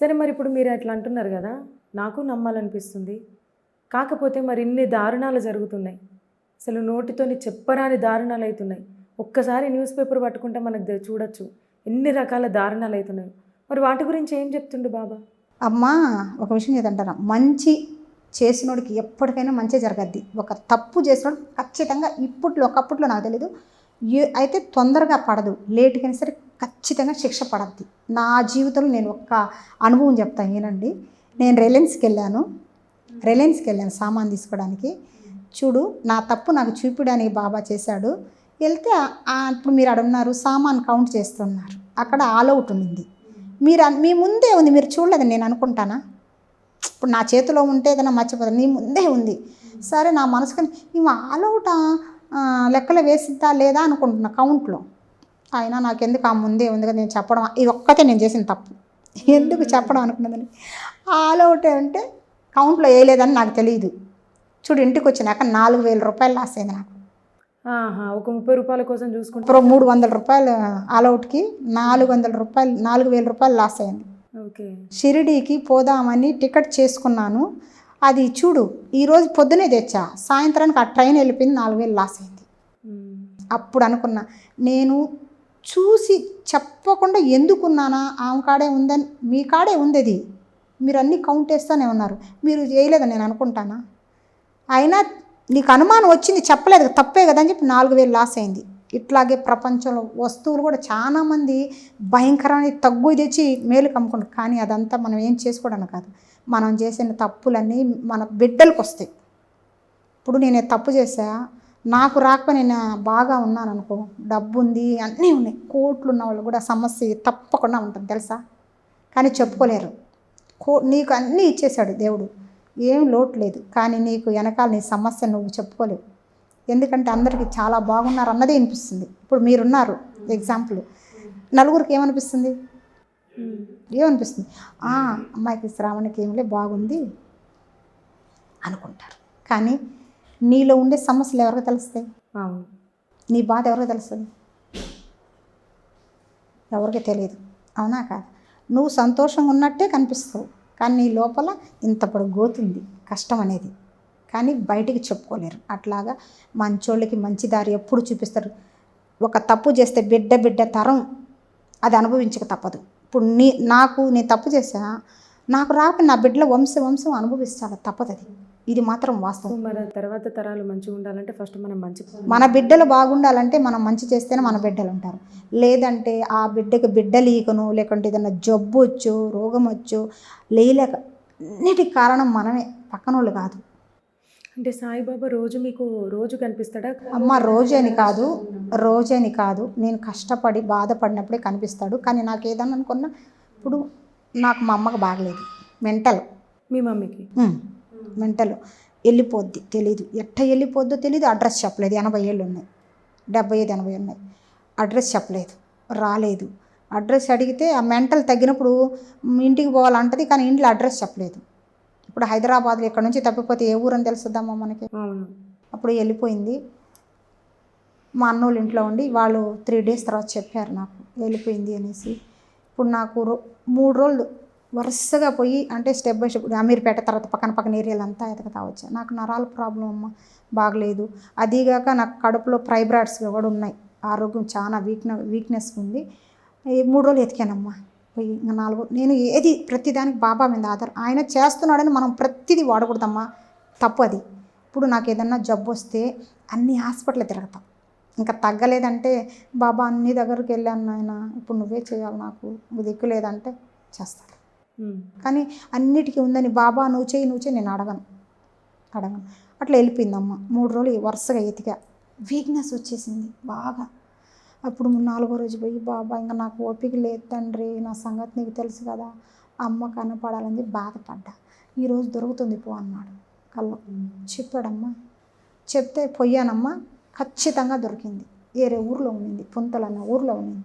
సరే మరి ఇప్పుడు మీరు అట్లా అంటున్నారు కదా నాకు నమ్మాలనిపిస్తుంది. కాకపోతే మరి ఇన్ని దారుణాలు జరుగుతున్నాయి. అసలు నోటితోని చెప్పరాని దారుణాలు అవుతున్నాయి ఒక్కసారి న్యూస్ పేపర్ పట్టుకుంటే మనకు చూడొచ్చు. ఎన్ని రకాల దారుణాలు అవుతున్నాయి మరి వాటి గురించి ఏం చెప్తుండు బాబా? అమ్మా ఒక విషయం ఏదంటారా మంచి చేసినోడికి ఎప్పటికైనా మంచి జరగద్ది. ఒక తప్పు చేసినోడు ఖచ్చితంగా ఇప్పట్లో ఒకప్పట్లో నాకు తెలీదు. అయితే తొందరగా పడదు లేట్కైనా సరే ఖచ్చితంగా శిక్ష పడద్ది. నా జీవితంలో నేను ఒక్క అనుభవం చెప్తాను ఏనండి. నేను రిలయన్స్కి వెళ్ళాను. రిలయన్స్కి వెళ్ళాను సామాన్ తీసుకోవడానికి. చూడు నా తప్పు నాకు చూపించడానికి బాబా చేశాడు. వెళ్తే ఇప్పుడు మీరు అక్కడ ఉన్నారు సామాన్ కౌంట్ చేస్తున్నారు. అక్కడ ఆల్ అవుట్ ఉంది మీరు మీ ముందే ఉంది. మీరు చూడలేదు నేను అనుకుంటానా? ఇప్పుడు నా చేతిలో ఉంటే ఏదైనా మర్చిపోతుంది నీ ముందే ఉంది. సరే నా మనసుకొని ఇవి అవుటా? లెక్కలు వేసిద్దా లేదా అనుకుంటున్నా కౌంట్లో. అయినా నాకెందుకు ఆ ముందే ఉంది కదా నేను చెప్పడం ఇది ఒక్కతే నేను చేసిన తప్పు. ఎందుకు చెప్పడం అనుకున్నదని ఆలౌట్ అంటే కౌంట్లో వేయలేదని నాకు తెలియదు చూడు ఇంటికి వచ్చినాక నాలుగు వేల రూపాయలు లాస్ అయింది నాకు. ఒక ముప్పై రూపాయల కోసం చూసుకుంటే. ఇప్పుడు మూడు వందల రూపాయలు ఆలౌట్కి నాలుగు వందల రూపాయలు నాలుగు వేల రూపాయలు లాస్ అయింది. ఓకే. షిరిడీకి పోదామని టికెట్ చేసుకున్నాను. అది చూడు ఈరోజు పొద్దునే తెచ్చా. సాయంత్రానికి ఆ ట్రైన్ వెళ్ళిపోయింది నాలుగు వేలు లాస్ అయింది. అప్పుడు అనుకున్నా నేను చూసి చెప్పకుండా ఎందుకున్నానా? ఆమె కాడే ఉందని మీ కాడే ఉంది అది మీరు అన్నీ కౌంట్ వేస్తూనే ఉన్నారు. మీరు చేయలేదని నేను అనుకుంటానా? అయినా నీకు అనుమానం వచ్చింది చెప్పలేదు తప్పే కదా అని చెప్పి నాలుగు వేలు లాస్ అయింది. ఇట్లాగే ప్రపంచంలో వస్తువులు కూడా చాలామంది భయంకరమైన తగ్గు తెచ్చి మేలు కమ్ముకుంటారు. కానీ అదంతా మనం ఏం చేసుకోవడానికి కాదు. మనం చేసిన తప్పులన్నీ మన బిడ్డలకు వస్తాయి. ఇప్పుడు నేను తప్పు చేసా నాకు రాకపోయి నేను బాగా ఉన్నాను అనుకో డబ్బు ఉంది అన్నీ ఉన్నాయి. కోట్లు ఉన్న వాళ్ళు కూడా సమస్య తప్పకుండా ఉంటుంది తెలుసా? కానీ చెప్పుకోలేరు. కో నీకు అన్నీ ఇచ్చేశాడు దేవుడు. ఏం లోటు లేదు. కానీ నీకు వెనకాల నీ సమస్య నువ్వు చెప్పుకోలేవు. ఎందుకంటే అందరికీ చాలా బాగున్నారు అన్నదే అనిపిస్తుంది. ఇప్పుడు మీరున్నారు ఎగ్జాంపుల్. నలుగురికి ఏమనిపిస్తుంది. ఏమనిపిస్తుంది? "ఆ, అమ్మాయికి శ్రావణికి ఏమిలే బాగుంది అనుకుంటారు. కానీ నీలో ఉండే సమస్యలు ఎవరికి తెలుస్తాయి? నీ బాధ ఎవరికి తెలుస్తుంది? ఎవరికి తెలియదు. అవునా కాదు? నువ్వు సంతోషంగా ఉన్నట్టే కనిపిస్తావు. కానీ నీ లోపల ఇంత పొడి గోతుంది కష్టం అనేది. కానీ బయటికి చెప్పుకోలేరు. అట్లాగా మంచోళ్ళకి మంచి దారి ఎప్పుడు చూపిస్తారు. ఒక తప్పు చేస్తే బిడ్డ బిడ్డ తరం అది అనుభవించక తప్పదు. ఇప్పుడు నీ నాకు నేను తప్పు చేసా నాకు రాక నా బిడ్డల వంశం వంశం అనుభవిస్తాను తప్పదు అది ఇది మాత్రం వాస్తవం. మన తర్వాత తరాలు మంచిగా ఉండాలంటే ఫస్ట్ మనం మంచి మన బిడ్డలు బాగుండాలంటే మనం మంచి చేస్తేనే మన బిడ్డలు ఉంటారు. లేదంటే ఆ బిడ్డకి బిడ్డలీకను లేకుంటే ఏదైనా జబ్బు వచ్చు రోగం వచ్చు లేలేక అన్నిటికి కారణం మనమే. పక్కనోళ్ళు కాదు. అంటే సాయిబాబా రోజు మీకు రోజు కనిపిస్తాడా? అమ్మ రోజని కాదు. రోజని కాదు. నేను కష్టపడి బాధపడినప్పుడే కనిపిస్తాడు. కానీ నాకు ఏదన్నా అనుకున్నా ఇప్పుడు నాకు మా అమ్మకు బాగలేదు. మెంటల్. మీ మమ్మీకి? మెంటల్. వెళ్ళిపోద్ది. తెలీదు. ఎట్ట వెళ్ళిపోద్దో తెలీదు. అడ్రస్ చెప్పలేదు. ఎనభై ఏళ్ళు ఉన్నాయి. డెబ్బై ఐదు ఎనభై ఉన్నాయి. అడ్రస్ చెప్పలేదు. రాలేదు. అడ్రస్ అడిగితే ఆ మెంటల్ తగ్గినప్పుడు "మ్, ఇంటికి పోవాలంటది. కానీ ఇంట్లో అడ్రస్ చెప్పలేదు. ఇప్పుడు హైదరాబాద్లో ఇక్కడ నుంచి తప్పిపోతే ఏ ఊరని తెలుస్తుందమ్మా మనకి. అప్పుడు వెళ్ళిపోయింది. మా అన్నోళ్ళ ఇంట్లో ఉండి వాళ్ళు త్రీ డేస్ తర్వాత చెప్పారు నాకు వెళ్ళిపోయింది అనేసి. ఇప్పుడు నాకు రో- మూడు రోజులు వరుసగా పోయి అంటే స్టెప్ బై స్టెప్ అమీర్పేట తర్వాత పక్కన పక్కన ఏరియాలంతా ఎతకతా వచ్చా. నాకు నరాల ప్రాబ్లం అమ్మ బాగలేదు. అదీగాక నాకు కడుపులో ప్రైబ్రాయిడ్స్ కూడా ఉన్నాయి. ఆరోగ్యం చాలా వీక్న వీక్నెస్ ఉంది. ఈ మూడు రోజులు ఎతికానమ్మా. ఇంకా నాలుగు నేను ఏది ప్రతిదానికి బాబా మీద ఆధారం. ఆయన చేస్తున్నాడని మనం ప్రతిదీ వాడకూడదమ్మా. తప్పు అది. ఇప్పుడు నాకు ఏదన్నా జబ్బు వస్తే అన్ని హాస్పిటల్ తిరుగుతాం. ఇంకా తగ్గలేదంటే బాబా అన్ని దగ్గరికి వెళ్ళాను నాయన ఇప్పుడు నువ్వే చేయాలి నాకు నువ్వు దిక్కు లేదంటే చేస్తాను. కానీ అన్నిటికీ ఉందని బాబా నువ్వు చేయి నువ్వు చేయి నేను అడగను. అడగను. అట్లా వెళ్ళిపోయిందమ్మ. మూడు రోజులు వరుసగా ఎతికా. వీక్నెస్ వచ్చేసింది బాగా. అప్పుడు నాలుగో రోజు పోయి బాబా ఇంకా నాకు ఓపిక లేదు తండ్రి నా సంగతి నీకు తెలుసు కదా అమ్మ కనపడాలని బాధపడ్డా. ఈరోజు దొరుకుతుంది పో అన్నాడు. కళ్ళు చెప్పాడమ్మా. చెప్తే పోయానమ్మా ఖచ్చితంగా దొరికింది. వేరే ఊర్లో ఉండింది పుంతలన్న ఊర్లో ఉండింది